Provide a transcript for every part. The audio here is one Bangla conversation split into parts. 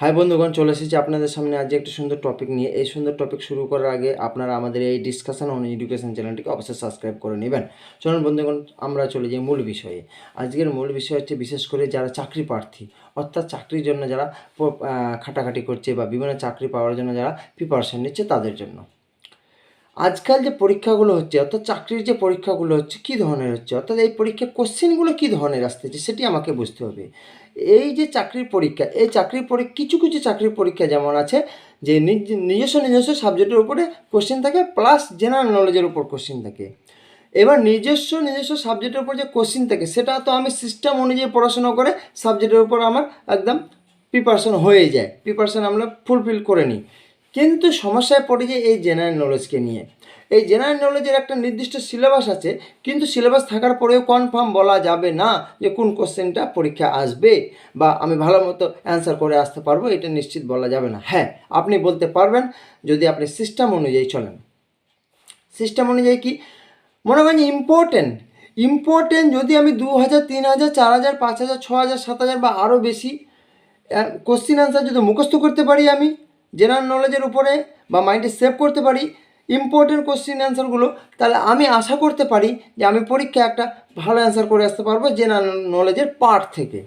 হাই বন্ধুগণ, চলে এসেছি আপনাদের সামনে আজ একটা সুন্দর টপিক নিয়ে। এই সুন্দর টপিক শুরু করার আগে আপনারা আমাদের এই ডিসকাশন অন এডুকেশন চ্যানেলটিকে অবশ্যই সাবস্ক্রাইব করে নেবেন। চলুন বন্ধুগণ, আমরা চলে যাই মূল বিষয়ে। আজকের মূল বিষয় হচ্ছে বিশেষ করে যারা চাকরি প্রার্থী, অর্থাৎ চাকরির জন্য যারা খাটাখাটি করছে বা বিভিন্ন চাকরি পাওয়ার জন্য যারা প্রিপারেশন নিচ্ছে তাদের জন্য। আজকাল যে পরীক্ষাগুলো হচ্ছে, অর্থাৎ চাকরির যে পরীক্ষাগুলো হচ্ছে, কী ধরনের হচ্ছে? অর্থাৎ এই পরীক্ষার কোশ্চেনগুলো কী ধরনের আসতেছে সেটি আমাকে বুঝতে হবে। এই যে চাকরির পরীক্ষা, এই চাকরির পরীক্ষা কিছু কিছু চাকরির পরীক্ষা যেমন আছে, যে নিজ- নিজস্ব নিজস্ব সাবজেক্টের উপরে কোশ্চেন থাকে প্লাস জেনারেল নলেজের উপর কোশ্চেন থাকে। এবার নিজস্ব নিজস্ব সাবজেক্টের উপর যে কোশ্চিন থাকে, সেটা তো আমি সিস্টেম অনুযায়ী পড়াশোনা করে সাবজেক্টের উপর আমার একদম প্রিপারেশন হয়ে যায়। প্রিপারেশন আমরা ফুলফিল করে নিই। কিন্তু সমস্যায় পড়ে যায় এই জেনারেল নলেজকে নিয়ে। এই জেনারেল নলেজের একটা নির্দিষ্ট সিলেবাস আছে, কিন্তু সিলেবাস থাকার পরেও কনফার্ম বলা যাবে না যে কোন কোশ্চেনটা পরীক্ষা আসবে বা আমি ভালো মতো অ্যান্সার করে আসতে পারব, এটা নিশ্চিত বলা যাবে না। হ্যাঁ আপনি বলতে পারবেন যদি আপনি সিস্টেম অনুযায়ী চলেন। সিস্টেম অনুযায়ী কি? মনে করেন ইম্পর্টেন্ট ইম্পর্টেন্ট যদি আমি দু হাজার তিন হাজার চার হাজার পাঁচ হাজার ছ হাজার সাত হাজার বা আরও বেশি কোশ্চিন আনসার যদি মুখস্থ করতে পারি আমি জেনারেল নলেজের উপরে বা মাইন্ডে সেভ করতে পারি ইম্পর্টেন্ট কোশ্চিন অ্যান্সারগুলো তাহলে আমি আশা করতে পারি যে আমি পরীক্ষায় একটা ভালো অ্যান্সার করে আসতে পারব জেনারেল নলেজের পার্ট থেকে।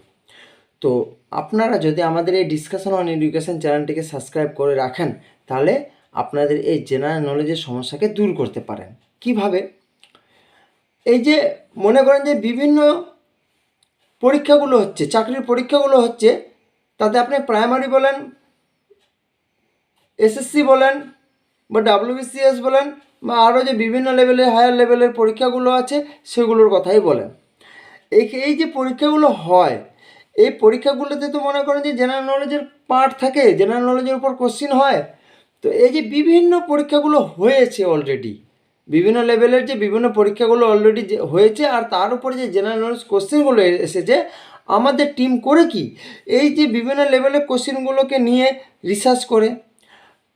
তো আপনারা যদি আমাদের এই ডিসকাশন অন এডুকেশন চ্যানেলটিকে সাবস্ক্রাইব করে রাখেন, তাহলে আপনাদের এই জেনারেল নলেজের সমস্যাকে দূর করতে পারেন। কীভাবে? এই যে মনে করেন যে বিভিন্ন পরীক্ষাগুলো হচ্ছে, চাকরির পরীক্ষাগুলো হচ্ছে, তাতে আপনি প্রাইমারি বলেন এসএসসি বলেন বা ডাব্লিউবিসিএস বলেন বা আরও যে বিভিন্ন লেভেলের হায়ার লেভেলের পরীক্ষাগুলো আছে, সেগুলোর কথাই বলেন। এই যে পরীক্ষাগুলো হয়, এই পরীক্ষাগুলোতে তো মনে করেন যে জেনারেল নলেজের পার্ট থাকে জেনারেল নলেজের উপর কোশ্চিন হয়। তো এই যে বিভিন্ন পরীক্ষাগুলো হয়েছে অলরেডি বিভিন্ন লেভেলের যে বিভিন্ন পরীক্ষাগুলো অলরেডি হয়েছে, আর তার উপরে যে জেনারেল নলেজ কোশ্চেনগুলো এসেছে, আমাদের টিম করে কি, এই যে বিভিন্ন লেভেলের কোশ্চেনগুলোকে নিয়ে রিসার্চ করে।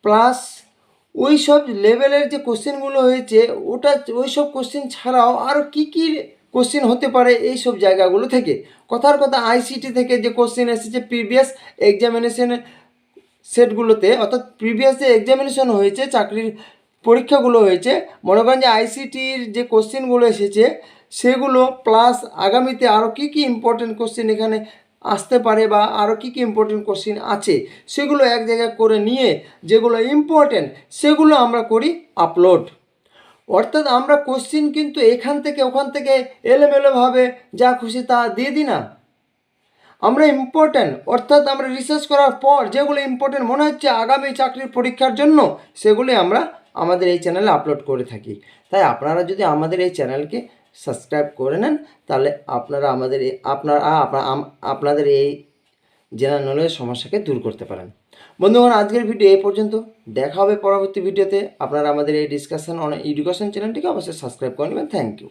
প্লাস ওই সব লেভেলের যে কোশ্চেনগুলো হয়েছে, ওটা ওই সব কোশ্চেন ছাড়াও আরও কী কী কোশ্চেন হতে পারে এই সব জায়গাগুলো থেকে। কথার কথা আইসিটি থেকে যে কোশ্চেন এসেছে প্রিভিয়াস এক্সামিনেশনের সেটগুলোতে, অর্থাৎ প্রিভিয়াস যে এক্সামিনেশন হয়েছে, চাকরির পরীক্ষাগুলো হয়েছে, মনে করেন যে আইসিটির যে কোশ্চেনগুলো এসেছে, সেগুলো প্লাস আগামীতে আরও কী কী ইম্পর্টেন্ট কোশ্চেন এখানে আসতে পারে বা আরও কী কী ইম্পর্টেন্ট কোশ্চেন আছে, সেগুলো এক জায়গায় করে নিয়ে যেগুলো ইম্পর্টেন্ট সেগুলো আমরা করি আপলোড অর্থাৎ আমরা কোশ্চিন কিন্তু এখান থেকে ওখান থেকে এলোমেলোভাবে যা খুশি তা দিয়ে দিই না। আমরা ইম্পর্ট্যান্ট অর্থাৎ আমরা রিসার্চ করার পর যেগুলো ইম্পর্ট্যান্ট মনে হচ্ছে আগামী চাকরির পরীক্ষার জন্য সেগুলি আমরা আমাদের এই চ্যানেলে আপলোড করে থাকি। তাই আপনারা যদি আমাদের এই চ্যানেলকে সাবস্ক্রাইব করে নেন, তাহলে আপনারা আমাদের আপনার আপনাদের এই জেনারেল নলেজ সমস্যাকে দূর করতে পারেন। বন্ধুগণ, আজকের ভিডিও এই পর্যন্ত। দেখা হবে পরবর্তী ভিডিওতে আপনারা আমাদের এই ডিসকাশন অন এডুকেশন চ্যানেলটিকে অবশ্যই সাবস্ক্রাইব করে নেবেন। Thank you